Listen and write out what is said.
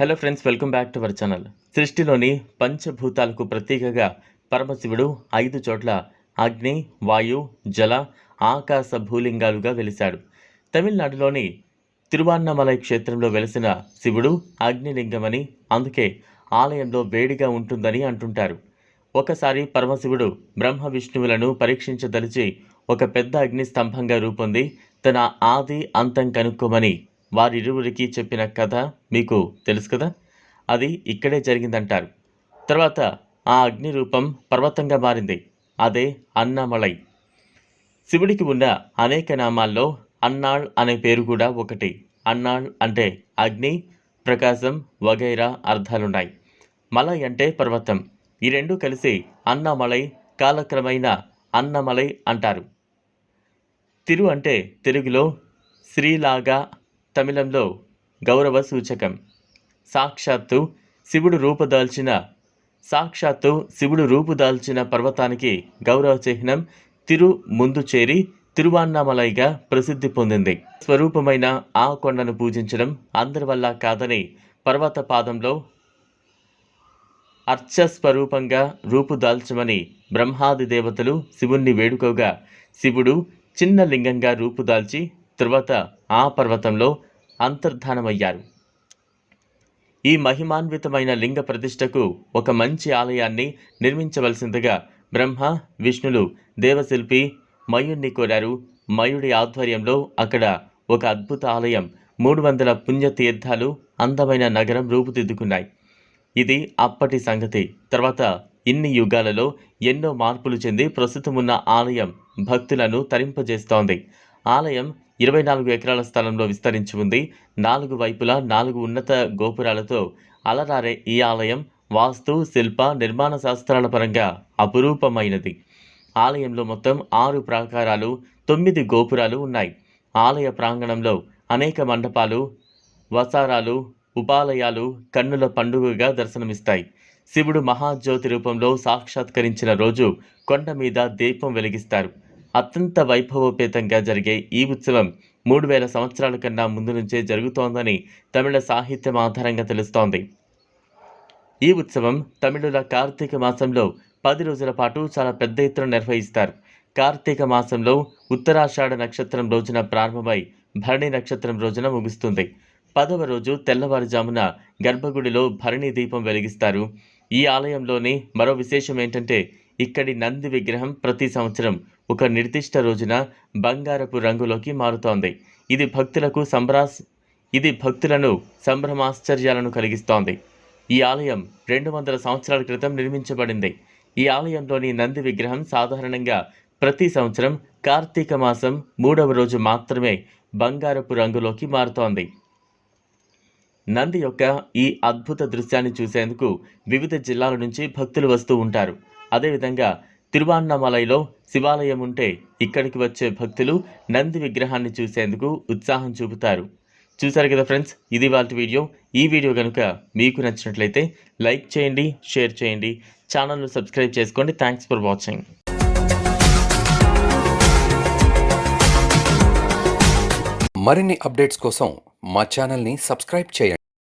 Hello friends welcome back to our channel సృష్టిలోని పంచభూతాలకు ప్రతీకగా పరమశివుడు ఐదు చోట్ల అగ్ని వాయు జల ఆకాశ భూలింగాలుగా వెలిశాడు. తమిళనాడులోని తిరువాన్నమలై క్షేత్రంలో వెలిసిన శివుడు అగ్నిలింగమని అందుకే ఆలయంలో వేడిగా ఉంటుందని అంటుంటారు. ఒకసారి పరమశివుడు బ్రహ్మ విష్ణువులను పరీక్షించదలిచి ఒక పెద్ద అగ్ని స్తంభంగా రూపొంది తన ఆది అంతం కనుక్కోమని వారిరువురికి చెప్పిన కథ మీకు తెలుసు కదా? అది ఇక్కడే జరిగిందంటారు. తర్వాత ఆ అగ్ని రూపం పర్వతంగా మారింది. అదే అన్నామలై. శివుడికి ఉన్న అనేక నామాల్లో అన్నాళ్ అనే పేరు కూడా ఒకటి. అన్నాళ్ అంటే అగ్ని ప్రకాశం వగైరా అర్థాలున్నాయి. మలై అంటే పర్వతం. ఈ రెండు కలిసి అన్నమలై కాలక్రమైన అన్నమలై అంటారు. తిరు అంటే తెలుగులో శ్రీలాగా తమిళంలో గౌరవ సూచకం. సాక్షాత్తు శివుడు రూపుదాల్చిన సాక్షాత్తు శివుడు రూపుదాల్చిన పర్వతానికి గౌరవ చిహ్నం తిరు ముందు చేరి తిరువాన్నామలైగా ప్రసిద్ధి పొందింది. స్వరూపమైన ఆ కొండను పూజించడం అందరి వల్ల కాదని పర్వత పాదంలో అర్చస్వరూపంగా రూపుదాల్చమని బ్రహ్మాది దేవతలు శివుణ్ణి వేడుకోగా శివుడు చిన్న లింగంగా రూపుదాల్చి తరువాత ఆ పర్వతంలో అంతర్ధానమయ్యారు. ఈ మహిమాన్వితమైన లింగ ప్రతిష్టకు ఒక మంచి ఆలయాన్ని నిర్మించవలసిందిగా బ్రహ్మ విష్ణులు దేవశిల్పి మయుణ్ణి కోరారు. మయుడి ఆధ్వర్యంలో అక్కడ ఒక అద్భుత ఆలయం మూడు వందల పుణ్యతీర్థాలు అందమైన నగరం రూపుదిద్దుకున్నాయి. ఇది అప్పటి సంగతి. తర్వాత ఇన్ని యుగాలలో ఎన్నో మార్పులు చెంది ప్రస్తుతం ఉన్న ఆలయం భక్తులను తరింపజేస్తోంది. ఆలయం ఇరవై నాలుగు ఎకరాల స్థలంలో విస్తరించి ఉంది. నాలుగు వైపులా నాలుగు ఉన్నత గోపురాలతో అలరారే ఈ ఆలయం వాస్తు శిల్ప నిర్మాణ శాస్త్రాల పరంగా అపురూపమైనది. ఆలయంలో మొత్తం ఆరు ప్రాకారాలు తొమ్మిది గోపురాలు ఉన్నాయి. ఆలయ ప్రాంగణంలో అనేక మండపాలు వసారాలు ఉపాలయాలు కన్నుల పండుగగా దర్శనమిస్తాయి. శివుడు మహాజ్యోతి రూపంలో సాక్షాత్కరించిన రోజు కొండ మీద దీపం వెలిగిస్తారు. అత్యంత వైభవోపేతంగా జరిగే ఈ ఉత్సవం మూడు వేల సంవత్సరాల కన్నా ముందు నుంచే జరుగుతోందని తమిళ సాహిత్యం ఆధారంగా తెలుస్తోంది. ఈ ఉత్సవం తమిళుల కార్తీక మాసంలో పది రోజుల పాటు చాలా పెద్ద ఎత్తున నిర్వహిస్తారు. కార్తీక మాసంలో ఉత్తరాషాఢ నక్షత్రం రోజున ప్రారంభమై భరణి నక్షత్రం రోజున ముగుస్తుంది. పదవ రోజు తెల్లవారుజామున గర్భగుడిలో భరణి దీపం వెలిగిస్తారు. ఈ ఆలయంలోని మరో విశేషం ఏంటంటే ఇక్కడి నంది విగ్రహం ప్రతి సంవత్సరం ఒక నిర్దిష్ట రోజున బంగారపు రంగులోకి మారుతోంది. ఇది భక్తులకు సంభ్రాస్ ఇది భక్తులను సంభ్రమాశ్చర్యాలను కలిగిస్తోంది. ఈ ఆలయం రెండు వందల సంవత్సరాల క్రితం నిర్మించబడింది. ఈ ఆలయంలోని నంది విగ్రహం సాధారణంగా ప్రతి సంవత్సరం కార్తీక మాసం మూడవ రోజు మాత్రమే బంగారపు రంగులోకి మారుతోంది. నంది యొక్క ఈ అద్భుత దృశ్యాన్ని చూసేందుకు వివిధ జిల్లాల నుంచి భక్తులు వస్తూ ఉంటారు. అదేవిధంగా తిరువాన్నమలైలో శివాలయం ఉంటే ఇక్కడికి వచ్చే భక్తులు నంది విగ్రహాన్ని చూసేందుకు ఉత్సాహం చూపుతారు. చూసారు కదా ఫ్రెండ్స్? ఇది వాళ్ళ వీడియో. ఈ వీడియో కనుక మీకు నచ్చినట్లయితే లైక్ చేయండి షేర్ చేయండి. ఛానల్ను సబ్స్క్రైబ్ చేసుకోండి. Thanks for watching. మరిన్ని అప్డేట్స్ కోసం మా ఛానల్ని సబ్స్క్రైబ్ చేయండి.